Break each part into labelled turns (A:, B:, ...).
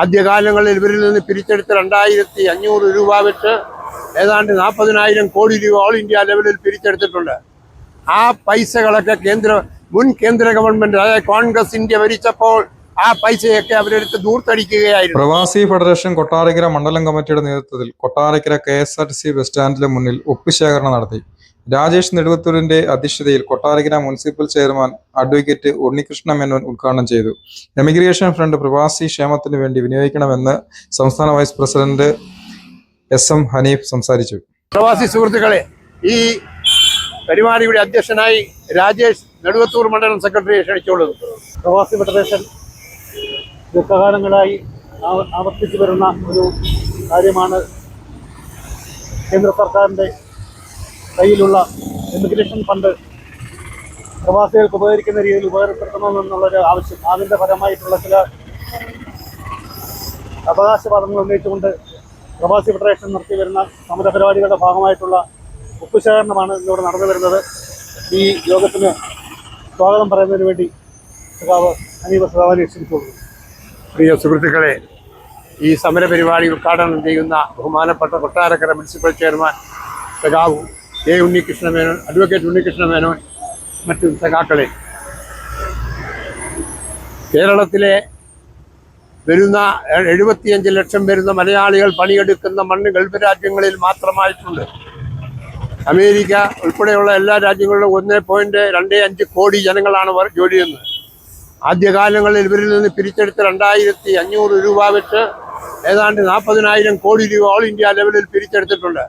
A: ആദ്യകാലങ്ങളിൽ ഇവരിൽ നിന്ന് പിരിച്ചെടുത്ത രണ്ടായിരത്തി അഞ്ഞൂറ് രൂപ വെച്ച് ഏതാണ്ട് നാൽപ്പതിനായിരം കോടി രൂപ ഓൾ ഇന്ത്യ ലെവലിൽ പിരിച്ചെടുത്തിട്ടുണ്ട്. ആ പൈസകളൊക്കെ കേന്ദ്ര മുൻ കേന്ദ്ര ഗവൺമെന്റ് അതായത് കോൺഗ്രസ് ഇന്ത്യ ഭരിച്ചപ്പോൾ ആ പൈസയൊക്കെ അവരെടുത്ത് ദൂർത്തടിക്കുകയായിരുന്നു.
B: പ്രവാസി ഫെഡറേഷൻ കൊട്ടാരക്കര മണ്ഡലം കമ്മിറ്റിയുടെ നേതൃത്വത്തിൽ Kottarakkara K S R T C bus സ്റ്റാൻഡിന് മുന്നിൽ ഒപ്പുശേഖരണം നടത്തി. രാജേഷ് നെടുവത്തൂരിന്റെ അധ്യക്ഷതയിൽ Kottarakkara municipal chairman advocate Unnikrishna Menon ഉദ്ഘാടനം ചെയ്തു. എമിഗ്രേഷൻ ഫ്രണ്ട് പ്രവാസി ക്ഷേമത്തിന് വേണ്ടി വിനിയോഗിക്കണമെന്ന് സംസ്ഥാന vice president S M Haneef സംസാരിച്ചു.
A: പ്രവാസി സുഹൃത്തുക്കളെ ഈ പരിപാടിയുടെ അധ്യക്ഷനായി രാജേഷ് നെടുവത്തൂർ മണ്ഡലം സെക്രട്ടറിയെ ക്ഷണിച്ചുള്ളത്.
C: പ്രവാസി ഫെഡറേഷൻ ദീർഘകാലങ്ങളായി ആവർത്തിച്ചു വരുന്ന ഒരു കാര്യമാണ് കേന്ദ്ര സർക്കാരിന്റെ കയ്യിലുള്ള ഇമിഗ്രേഷൻ ഫണ്ട് പ്രവാസികൾക്ക് ഉപകരിക്കുന്ന രീതിയിൽ ഉപകാരപ്പെടുത്തണമെന്നുള്ളൊരു ആവശ്യം. അതിന്റെ ഫലമായിട്ടുള്ള ചില അവകാശവാദങ്ങൾ ഉന്നയിച്ചുകൊണ്ട് പ്രവാസി ഫെഡറേഷൻ നടത്തി വരുന്ന സമര പരിപാടികളുടെ ഭാഗമായിട്ടുള്ള ഒപ്പുശേഖരണമാണ് ഇന്നിവിടെ നടന്നു വരുന്നത്. ഈ യോഗത്തിന് സ്വാഗതം പറയുന്നതിന് വേണ്ടി സഖാവ് അനീബ സഖാവിനെ
A: പ്രിയ സുഹൃത്തുക്കളെ ഈ സമര പരിപാടി ഉദ്ഘാടനം ചെയ്യുന്ന ബഹുമാനപ്പെട്ട കൊട്ടാരക്കര മുനിസിപ്പൽ ചെയർമാൻ സഖാവ് എ ഉണ്ണികൃഷ്ണ മേനോൻ അഡ്വക്കേറ്റ് ഉണ്ണികൃഷ്ണ മേനോൻ മറ്റു സഖാക്കളെ. കേരളത്തിലെ വരുന്ന എഴുപത്തിയഞ്ച് ലക്ഷം വരുന്ന മലയാളികൾ പണിയെടുക്കുന്ന മണ്ണ് ഗൾഫ് രാജ്യങ്ങളിൽ മാത്രമായിട്ടുണ്ട്. അമേരിക്ക ഉൾപ്പെടെയുള്ള എല്ലാ രാജ്യങ്ങളിലും ഒന്നേ പോയിന്റ് രണ്ടേ അഞ്ച് കോടി ജനങ്ങളാണ് ജോലി ചെയ്യുന്നത്. ആദ്യകാലങ്ങളിൽ ഇവരിൽ നിന്ന് പിരിച്ചെടുത്ത് രണ്ടായിരത്തി അഞ്ഞൂറ് രൂപ വെച്ച് ഏതാണ്ട് നാൽപ്പതിനായിരം കോടി രൂപ ഓൾ ഇന്ത്യ ലെവലിൽ പിരിച്ചെടുത്തിട്ടുണ്ട്.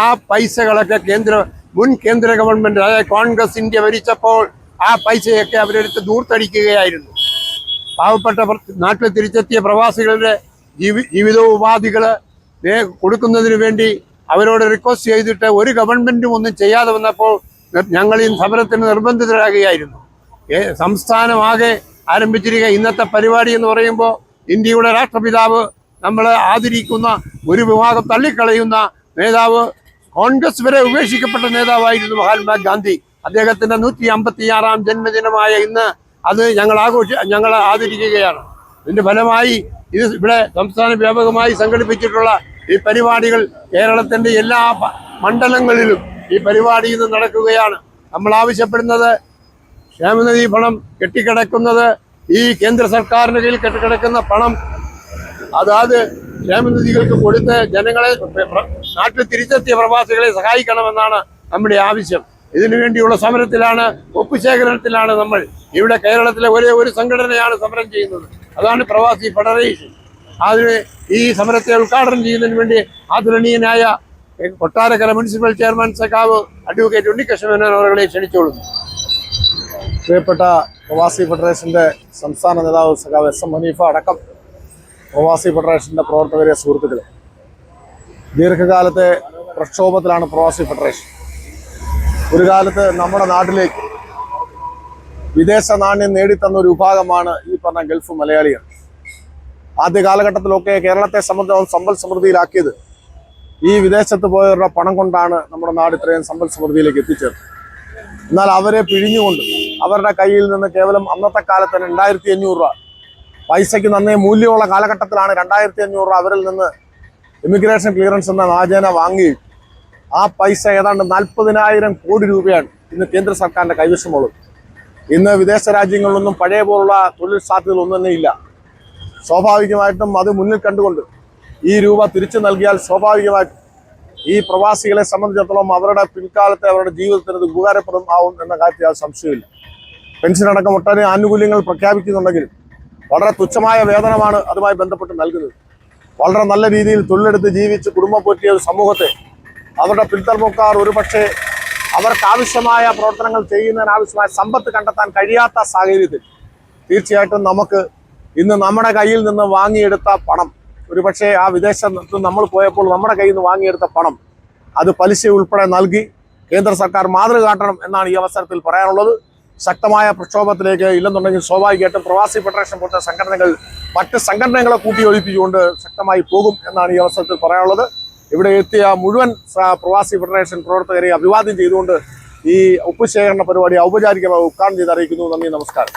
A: ആ പൈസകളൊക്കെ കേന്ദ്ര മുൻ കേന്ദ്ര ഗവൺമെന്റ് അതായത് കോൺഗ്രസ് ഇന്ത്യ ഭരിച്ചപ്പോൾ ആ പൈസയൊക്കെ അവരെടുത്ത് ദൂർത്തടിക്കുകയായിരുന്നു. പാവപ്പെട്ട നാട്ടിൽ തിരിച്ചെത്തിയ പ്രവാസികളുടെ ജീവി ജീവിതോപാധികൾ കൊടുക്കുന്നതിന് വേണ്ടി അവരോട് റിക്വസ്റ്റ് ചെയ്തിട്ട് ഒരു ഗവൺമെന്റും ഒന്നും ചെയ്യാതെ വന്നപ്പോൾ ഞങ്ങൾ ഈ സമരത്തിന് നിർബന്ധിതരാകുകയായിരുന്നു. സംസ്ഥാനമാകെ ആരംഭിച്ചിരിക്കുക ഇന്നത്തെ പരിപാടി എന്ന് പറയുമ്പോൾ ഇന്ത്യയുടെ രാഷ്ട്രപിതാവ് നമ്മൾ ആദരിക്കുന്ന ഒരു വിഭാഗം തള്ളിക്കളയുന്ന നേതാവ് കോൺഗ്രസ് വരെ ഉപേക്ഷിക്കപ്പെട്ട നേതാവായിരുന്നു മഹാത്മാഗാന്ധി. അദ്ദേഹത്തിന്റെ നൂറ്റി അമ്പത്തി ആറാം ജന്മദിനമായ ഇന്ന് അത് ഞങ്ങൾ ആഘോഷ ഞങ്ങൾ ആദരിക്കുകയാണ്. ഇതിന്റെ ഫലമായി ഇത് ഇവിടെ സംസ്ഥാന വ്യാപകമായി സംഘടിപ്പിച്ചിട്ടുള്ള ഈ പരിപാടികൾ കേരളത്തിന്റെ എല്ലാ മണ്ഡലങ്ങളിലും ഈ പരിപാടി ഇന്ന് നടക്കുകയാണ്. നമ്മൾ ആവശ്യപ്പെടുന്നത് ക്ഷേമനിധി പണം കെട്ടിക്കിടക്കുന്നത് ഈ കേന്ദ്ര സർക്കാരിന്റെ കീഴിൽ കെട്ടിക്കിടക്കുന്ന പണം. അതാത് ക്ഷേമനിധികൾക്ക് കൊടുത്ത് ജനങ്ങളെ നാട്ടിൽ തിരിച്ചെത്തിയ പ്രവാസികളെ സഹായിക്കണമെന്നാണ് നമ്മുടെ ആവശ്യം. ഇതിനു വേണ്ടിയുള്ള സമരത്തിലാണ് ഒപ്പുശേഖരണത്തിലാണ് നമ്മൾ ഇവിടെ കേരളത്തിലെ ഒരേ ഒരു സംഘടനയാണ് സമരം ചെയ്യുന്നത്. അതാണ് പ്രവാസി ഫെഡറേഷൻ. അതിന് ഈ സമരത്തെ ഉദ്ഘാടനം ചെയ്യുന്നതിന് വേണ്ടി ആദരണീയനായ കൊട്ടാരക്കര മുനിസിപ്പൽ ചെയർമാൻ സഖാവ് അഡ്വക്കേറ്റ് ഉണ്ണികൃഷ്ണൻ അവരെ ക്ഷണിച്ചോളുന്നു
C: പ്രിയപ്പെട്ട പ്രവാസി ഫെഡറേഷന്റെ സംസ്ഥാന നേതാവ് സഖാവ് എസ് എം ഹനീഫ അടക്കം പ്രവാസി ഫെഡറേഷന്റെ പ്രവർത്തകരെ സുഹൃത്തുക്കളെ ദീർഘകാലത്തെ പ്രക്ഷോഭത്തിലാണ് പ്രവാസി ഫെഡറേഷൻ. ഒരു കാലത്ത് നമ്മുടെ നാട്ടിലേക്ക് വിദേശ നാണ്യം നേടിത്തന്ന ഒരു വിഭാഗമാണ് ഈ പറഞ്ഞ ഗൾഫ് മലയാളികൾ. ആദ്യ കാലഘട്ടത്തിലൊക്കെ കേരളത്തെ സംബന്ധിച്ച് സമ്പൽ സമൃദ്ധിയിലാക്കിയത് ഈ വിദേശത്ത് പോയവരുടെ പണം കൊണ്ടാണ് നമ്മുടെ നാട് ഇത്രയും സമ്പൽ സമൃദ്ധിയിലേക്ക് എത്തിച്ചേർന്നത്. എന്നാൽ അവരെ പിഴിഞ്ഞുകൊണ്ട് അവരുടെ കയ്യിൽ നിന്ന് കേവലം അന്നത്തെ കാലത്ത് തന്നെ രണ്ടായിരത്തി അഞ്ഞൂറ് രൂപ. പൈസയ്ക്ക് നന്നേ മൂല്യമുള്ള കാലഘട്ടത്തിലാണ് രണ്ടായിരത്തി അഞ്ഞൂറ് രൂപ അവരിൽ നിന്ന് ഇമിഗ്രേഷൻ ക്ലിയറൻസ് എന്ന വാചന വാങ്ങി. ആ പൈസ ഏതാണ്ട് നാൽപ്പതിനായിരം കോടി രൂപയാണ് ഇന്ന് കേന്ദ്ര സർക്കാരിന്റെ കൈവശമുള്ളത്. ഇന്ന് വിദേശ രാജ്യങ്ങളിലൊന്നും പഴയ പോലുള്ള തൊഴിൽ സാധ്യതകളൊന്നും തന്നെ ഇല്ല. സ്വാഭാവികമായിട്ടും അത് മുന്നിൽ കണ്ടുകൊണ്ട് ഈ രൂപ തിരിച്ചു നൽകിയാൽ സ്വാഭാവികമായിട്ടും ഈ പ്രവാസികളെ സംബന്ധിച്ചിടത്തോളം അവരുടെ പിൽക്കാലത്തെ അവരുടെ ജീവിതത്തിന് ഇത് ഉപകാരപ്രദം ആവും എന്ന കാര്യത്തിൽ അത് സംശയമില്ല പെൻഷൻ അടക്കം ഒട്ടേറെ ആനുകൂല്യങ്ങൾ പ്രഖ്യാപിക്കുന്നുണ്ടെങ്കിലും വളരെ തുച്ഛമായ വേതനമാണ് അതുമായി ബന്ധപ്പെട്ട് നൽകുന്നത്. വളരെ നല്ല രീതിയിൽ തൊഴിലെടുത്ത് ജീവിച്ച് കുടുംബം പോറ്റിയ ഒരു സമൂഹത്തെ അവരുടെ പിൽത്തർമുക്കാർ ഒരുപക്ഷെ അവർക്ക് ആവശ്യമായ പ്രവർത്തനങ്ങൾ ചെയ്യുന്നതിനാവശ്യമായ സമ്പത്ത് കണ്ടെത്താൻ കഴിയാത്ത സാഹചര്യത്തിൽ തീർച്ചയായിട്ടും നമുക്ക് ഇന്ന് നമ്മുടെ കയ്യിൽ നിന്ന് വാങ്ങിയെടുത്ത പണം ഒരുപക്ഷെ ആ വിദേശത്ത് നമ്മൾ പോയപ്പോൾ നമ്മുടെ കയ്യിൽ നിന്ന് വാങ്ങിയെടുത്ത പണം അത് പലിശ ഉൾപ്പെടെ നൽകി കേന്ദ്ര സർക്കാർ മാതൃക കാട്ടണം എന്നാണ് ഈ അവസരത്തിൽ പറയാനുള്ളത്. ശക്തമായ പ്രക്ഷോഭത്തിലേക്ക് ഇല്ലെന്നുണ്ടെങ്കിൽ സ്വാഭാവികമായിട്ടും പ്രവാസി ഫെഡറേഷൻ പോലത്തെ സംഘടനകൾ മറ്റ് സംഘടനകളെ കൂട്ടിയൊഴിപ്പിച്ചുകൊണ്ട് ശക്തമായി പോകും എന്നാണ് ഈ അവസരത്തിൽ പറയാനുള്ളത്. ഇവിടെ എത്തിയ മുഴുവൻ പ്രവാസി ഫെഡറേഷൻ പ്രവർത്തകരെ അഭിവാദ്യം ചെയ്തുകൊണ്ട് ഈ ഒപ്പുശേഖരണ പരിപാടി ഔപചാരികമായി ഉദ്ഘാടനം ചെയ്ത് അറിയിക്കുന്നു. നന്ദി നമസ്കാരം.